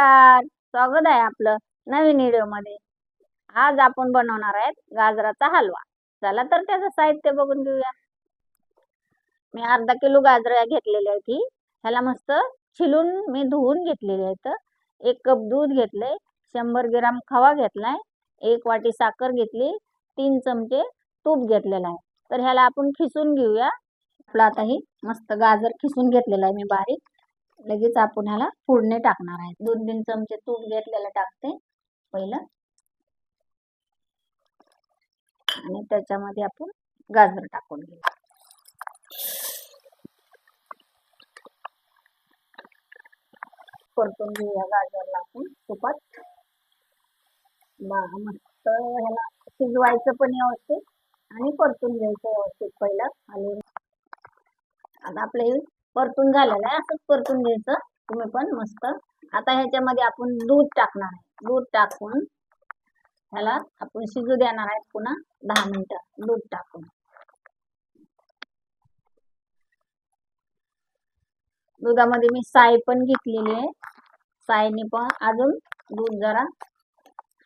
नमस्कार. स्वागत आहे आपलं नवीन व्हिडिओमध्ये. आज आपण बनवणार आहेत गाजराचा हलवा. चला तर त्याचं साहित्य बघून घेऊया. मी अर्धा किलो गाजर घेतलेले आहेत की ह्याला मस्त छिलून मी धुवून घेतलेले आहेत. एक कप दूध घेतलंय शंभर ग्राम खवा घेतलाय एक वाटी साखर घेतली तीन चमचे तूप घेतलेलं आहे. तर ह्याला आपण खिसून घेऊया. आपलं आता ही मस्त गाजर खिसून घेतलेलं आहे मी बारीक. लगेच आपण ह्याला फोडणी टाकणार आहे. दोन तीन चमचे तूप घेतलेलं टाकते पहिलं. आणि त्याच्यामध्ये आपण गाजर टाकून घेऊ. परतून घेऊया गाजरला आपण तुपात. मस्त ह्याला शिजवायचं पण व्यवस्थित आणि परतून घ्यायचं व्यवस्थित पहिलं. आणि आता आपले परतून झालेलं आहे. असंच परतून घ्यायचं. तुम्ही पण मस्त. आता ह्याच्यामध्ये आपण दूध टाकणार आहे. दूध टाकून ह्याला आपण शिजू देणार आहे पुन्हा दहा मिनिटं. दूध टाकून. दुधामध्ये मी साय पण घेतलेली आहे. सायने पण अजून दूध जरा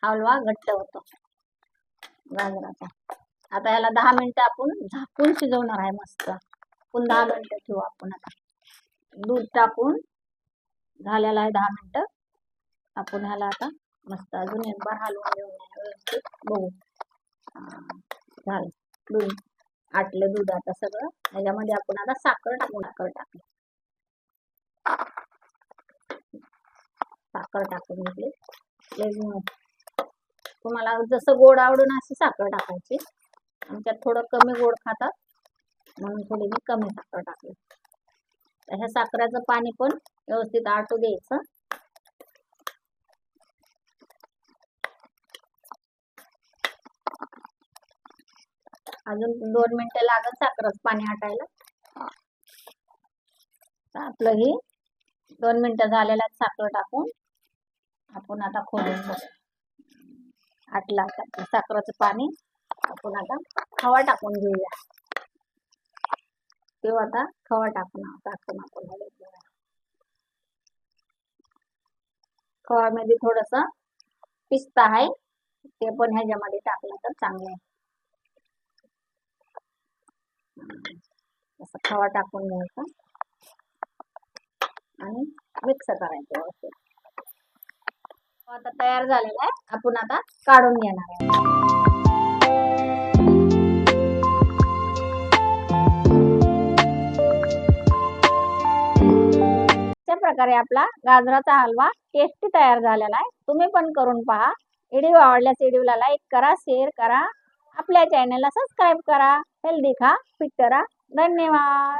हलवा घट्ट होतो. गाजराचा. आता ह्याला दहा मिनिटं आपण झाकून शिजवणार आहे मस्त. आपण दहा मिनिटं ठेवू आपण आता. दूध टाकून झालेला आहे दहा मिनिटं. आपण ह्याला आता मस्त अजून एक बार हलवून घेऊन व्यवस्थित बघू. झालं. दूध आटलं दूध आता सगळं. त्याच्यामध्ये आपण आता साखर टाकू साखर टाकली. साखर टाकून घेतली. तुम्हाला जसं गोड आवडून अशी साखर टाकायची. आमच्यात थोडं कमी गोड खातात म्हणून थोडी मी कमी साखर टाकली. ह्या साखरेचं पाणी पण व्यवस्थित आटू द्यायचं. अजून दोन मिनिटं लागत साखरच पाणी आटायला. आपलं ही दोन मिनिटं झालेला साखर टाकून. आपण आता खोलून आटला साखरेचं पाणी आपण आता हवा टाकून घेऊया. किंवा आता खवा टाकून टाकून आपण खवामध्ये थोडस पिस्ता आहे ते पण ह्याच्यामध्ये टाकलं तर चांगलं आहे. असं खवा टाकून घ्यायचा. आणि मिक्स करायचं व्यवस्थित. आता तयार झालेला आहे आपण आता काढून घेणार आहे. प्रकारे आपला गाजराचा हलवा टेस्टी तयार झालेला आहे. तुम्ही पण करून पहा. व्हिडिओ आवडल्यास व्हिडिओला लाईक करा शेअर करा. आपल्या चॅनलला सबस्क्राईब करा. हेल्दी खा फिट करा धन्यवाद.